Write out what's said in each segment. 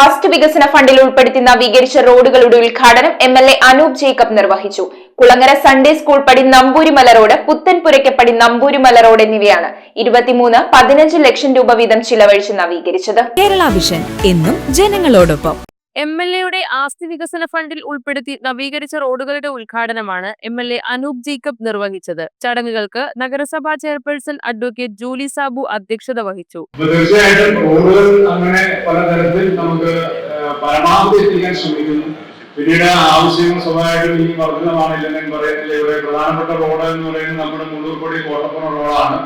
Asked വികസന ഫണ്ടിൽ ഉൾപ്പെടുത്തി നവീകരിച്ച റോഡുകളുടെ ഉദ്ഘാടനം M L A Anoop Jacob നിർവഹിച്ചു. കുളങ്ങര സൺഡേ സ്കൂൾ പടി നമ്പൂരിമല റോഡ് പുത്തൻപുരയ്ക്കപ്പടി നമ്പൂരിമല റോഡ് എന്നിവയാണ് ഇരുപത്തിമൂന്ന് പതിനഞ്ച് ലക്ഷം രൂപ വീതം ചിലവഴിച്ച് നവീകരിച്ചത്. കേരള വിഷൻ എന്നും ജനങ്ങളോടൊപ്പം. എം എൽ എയുടെ ആസ്തി വികസന ഫണ്ടിൽ ഉൾപ്പെടുത്തി നവീകരിച്ച റോഡുകളുടെ ഉദ്ഘാടനമാണ് M L A Anoop Jacob നിർവഹിച്ചത്. ചടങ്ങുകൾക്ക് നഗരസഭാ ചെയർപേഴ്സൺ അഡ്വക്കേറ്റ് ജൂലി സാബു അധ്യക്ഷത വഹിച്ചു. തീർച്ചയായിട്ടും റോഡുകൾ അങ്ങനെ പലതരത്തിൽ നമുക്ക് പരമാവധി എത്തിക്കാൻ ശ്രമിക്കുന്നു. പിന്നീട് ആവശ്യങ്ങൾ സ്വഭാവമായിട്ടും ഇനി വർദ്ധിതമാണ് ഞാൻ പറയുന്നില്ല ഇവിടെ പ്രധാനപ്പെട്ട റോഡ് എന്ന് പറയുന്നത് നമ്മുടെ മുള്ളൂർപ്പടി കോട്ടപ്പുറം റോഡാണ്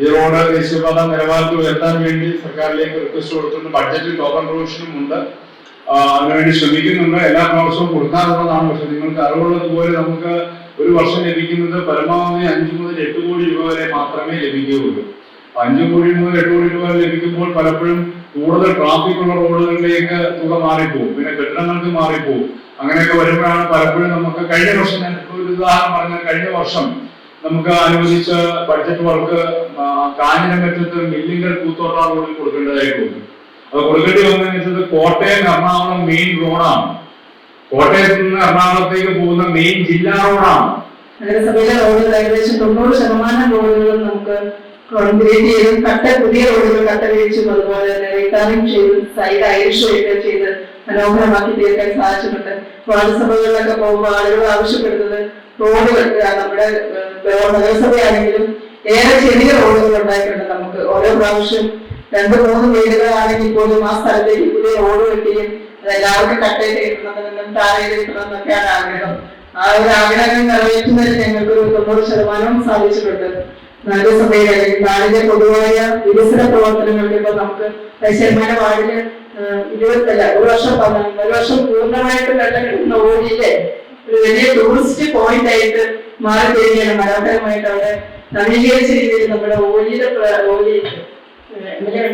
ഈ റോഡ് ദേശീയപാത നിലവാരത്തിൽ ഉയർത്താൻ വേണ്ടി സർക്കാരിലേക്ക് റിക്വസ്റ്റ് കൊടുത്തിട്ടുണ്ട്. ബഡ്ജറ്റിൽ ടോക്കൺ പ്രൊവിഷനും ഉണ്ട്. അതിനുവേണ്ടി ശ്രമിക്കുന്നുണ്ട്. എല്ലാ പ്രാവശ്യവും കൊടുക്കാറുള്ളതാണ്. പക്ഷെ നിങ്ങൾക്ക് അറിവുള്ളതുപോലെ നമുക്ക് ഒരു വർഷം ലഭിക്കുന്നത് പരമാവധി അഞ്ചു മുതൽ എട്ട് കോടി രൂപ വരെ മാത്രമേ ലഭിക്കുകയുള്ളൂ. അഞ്ചു കോടി മുതൽ എട്ട് കോടി രൂപ ലഭിക്കുമ്പോൾ പലപ്പോഴും കൂടുതൽ ട്രാഫിക് ഉള്ള റോഡുകളിലേക്ക് തുക മാറിപ്പോകും പിന്നെ കെട്ടിടങ്ങൾക്ക് മാറിപ്പോകും അങ്ങനെയൊക്കെ വരുമ്പോഴാണ് പലപ്പോഴും നമുക്ക് കഴിഞ്ഞ വർഷം ഞാൻ ഇപ്പോൾ ഒരു ഉദാഹരണം പറഞ്ഞാൽ കഴിഞ്ഞ വർഷം നമുക്ക് അനുവദിച്ച ബഡ്ജറ്റ് വർക്ക് കാഞ്ഞിരമറ്റത്ത് മില്ലിങ്കൽ കൂത്തോട്ട റോഡിൽ കൊടുക്കേണ്ടതായി തോന്നി അത് കൊടുക്കേണ്ടി വന്നതെന്ന് വെച്ചത് കോട്ടയം എറണാകുളം മെയിൻ റോഡാണ് കോട്ടയത്ത് നിന്ന് എറണാകുളത്തേക്ക് പോകുന്ന മെയിൻ ജില്ലാ റോഡാണ് നഗരസഭയിലെ റോഡുകൾ ഏകദേശം തൊണ്ണൂറ് ശതമാനം റോഡുകളും നമുക്ക് കോൺക്രീറ്റ് ചെയ്തും കട്ട പുതിയ റോഡുകൾ കട്ട വീഴ്ചയും അതുപോലെ തന്നെ റീടാറിംഗ് ചെയ്ത് സൈഡ് ഐറിഷും ഒക്കെ ചെയ്ത് മനോഹരമാക്കി തീർക്കാൻ സാധിച്ചിട്ടുണ്ട്. വാർഡ്സഭകളിലൊക്കെ പോകുമ്പോൾ ആളുകൾ ആവശ്യപ്പെടുന്നത് റോഡുകൾ നമ്മുടെ നഗരസഭയാണെങ്കിലും ഏറെ ചെറിയ റോഡുകൾ ഉണ്ടായിട്ടുണ്ട് നമുക്ക്. ഓരോ പ്രാവശ്യം രണ്ട് മൂന്ന് വീടുകളാണെങ്കിൽ പോലും ആ സ്ഥലത്തേക്ക് പുതിയ റോഡ് വെക്കുകയും എല്ലാവർക്കും കട്ടയിട്ട് കിട്ടണമെന്നും താഴെ കിട്ടണമെന്നൊക്കെയാണ് ആഗ്രഹം. ആ ഒരു ആഗ്രഹങ്ങൾ നിറവേറ്റുന്നതിന് ഞങ്ങൾക്ക് ഒരു തൊണ്ണൂറ് ശതമാനവും സാധിച്ചിട്ടുണ്ട്. നഗരസഭയിലെ അല്ലെങ്കിൽ നാടിന്റെ പൊതുവായ വികസന പ്രവർത്തനങ്ങളിൽ ഇപ്പൊ നമുക്ക് ശതമാന വാർഡിൽ ഇരുപത്തല്ല ഒരു വർഷം ഒരു വർഷം പൂർണമായിട്ട് വെള്ളം കിട്ടുന്ന ഓടിയിലെ ഒരു വലിയ ടൂറിസ്റ്റ് പോയിന്റ് ആയിട്ട് മാറി തരികയാണ്. മനോഹരമായിട്ട് അവിടെ നവീകരിച്ച രീതിയിൽ നമ്മുടെ ഓലിയുടെ പ്ര- ഓലി ഏഹ്, എങ്ങനെ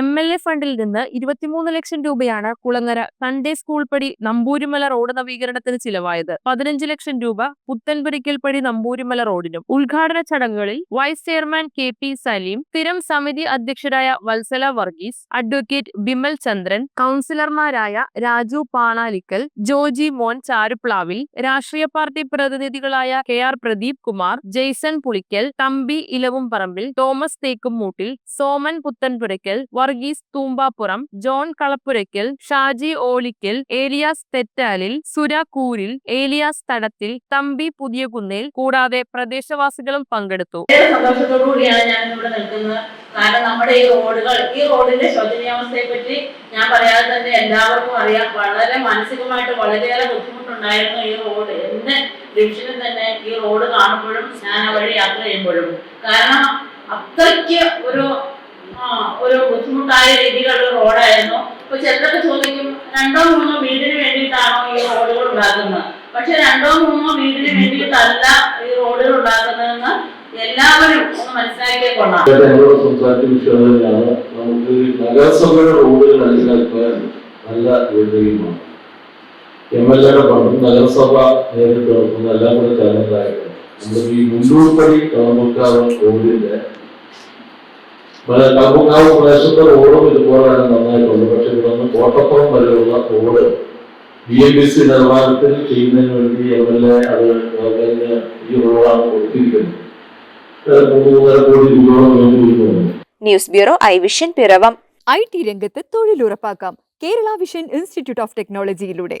എം എൽ എ ഫണ്ടിൽ നിന്ന് ഇരുപത്തിമൂന്ന് ലക്ഷം രൂപയാണ് കുളങ്ങര സൺഡേ സ്കൂൾ പടി നമ്പൂരിമല റോഡ് നവീകരണത്തിന് ചിലവായത്. പതിനഞ്ച് ലക്ഷം രൂപ പുത്തൻപുരയ്ക്കൽ പടി നമ്പൂരിമല റോഡിനും. ഉദ്ഘാടന ചടങ്ങുകളിൽ vice chairman K P Saleem സ്ഥിരം സമിതി അധ്യക്ഷരായ വത്സല വർഗീസ് അഡ്വക്കേറ്റ് ബിമൽ ചന്ദ്രൻ കൗൺസിലർമാരായ രാജു പാണാലിക്കൽ ജോജി മോൻ ചാരുപ്ലാവിൽ രാഷ്ട്രീയ പാർട്ടി പ്രതിനിധികളായ K R Pradeep Kumar Jaison Pulickal Thampi Ilavumparambil Thomas Thekkummoottil Soman Puthenpurackal Varghese Thoombappuram John Kalappurackal Shaji Olickal Elias Thettalil Sura Kooril Elias തടത്തിൽ തമ്പി പുതിയകുന്നേൽ കൂടാതെ പ്രദേശവാസികളും പങ്കെടുത്തു. സന്തോഷത്തോടുകൂടിയാണ് ഞാൻ ഇവിടെ നിൽക്കുന്നത്. കാരണം നമ്മുടെ ഈ റോഡുകൾ ഈ റോഡിന്റെ ശോചനീയാവസ്ഥയെ പറ്റി ഞാൻ പറയാതെ തന്നെ എല്ലാവർക്കും അറിയാം. വളരെ മാനസികമായിട്ട് വളരെയേറെ ബുദ്ധിമുട്ടുണ്ടായിരുന്നു ഈ റോഡ്. എന്റെ ഡിവിഷനിൽ തന്നെ ഈ റോഡ് കാണുമ്പോഴും ഞാൻ ആ വഴി യാത്ര ചെയ്യുമ്പോഴും. കാരണം അത്രയ്ക്ക് ഒരു ഒരു ബുദ്ധിമുട്ടായ രീതിയിലുള്ള റോഡായിരുന്നു. ഇപ്പൊ ചിലരൊക്കെ ചോദിക്കും രണ്ടോ മൂന്നോ വീടിന് വേണ്ടിയിട്ടാണോ ഈ റോഡുകൾ ഉണ്ടാക്കുന്നത്? പക്ഷെ രണ്ടോ മൂന്നോ വീടിന് വേണ്ടിയിട്ടല്ല ഈ റോഡുകൾ ഉണ്ടാക്കുന്നതെന്ന് എല്ലാവരും ഒന്ന് മനസ്സിലാക്കിയേ കൊള്ളാം. നമുക്ക് നഗരസഭയുടെ റോഡുകൾ അല്ലെങ്കിൽ നല്ല വീടുകയുമാണ് എം എൽ എയുടെ പങ്കും നഗരസഭ നേരിട്ട് എല്ലാം കൂടെ ചേർന്നതായിട്ടുണ്ട്. നമ്മൾ ഈ മുണ്ടൂർപ്പടി കളമുക്കാവ് റോഡിന്റെ കളമുക്കാവ് പ്രദേശത്തെ റോഡും ഇതുപോലെയാണ് നന്നായിട്ടുള്ളത്. നന്നായിട്ടുണ്ട് പക്ഷെ ഇവിടെ നിന്ന് കോട്ടപ്പുറം വരെയുള്ള road B M B C നിർമ്മാണത്തിൽ ചെയ്യുന്നതിന് വേണ്ടി എം എൽ എ അത് ഈ റോഡാണ് കൊടുത്തിരിക്കുന്നത്. മൂന്നര കോടി രൂപയോളം വേണ്ടി വരുന്നുണ്ട് news bureau I vision Piravom. I T രംഗത്ത് തൊഴിലുറപ്പാക്കാം. Kerala vision institute of ടെക്നോളജിയിലൂടെ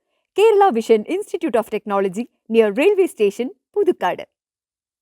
Kerala vision institute of technology near railway station Puthukkad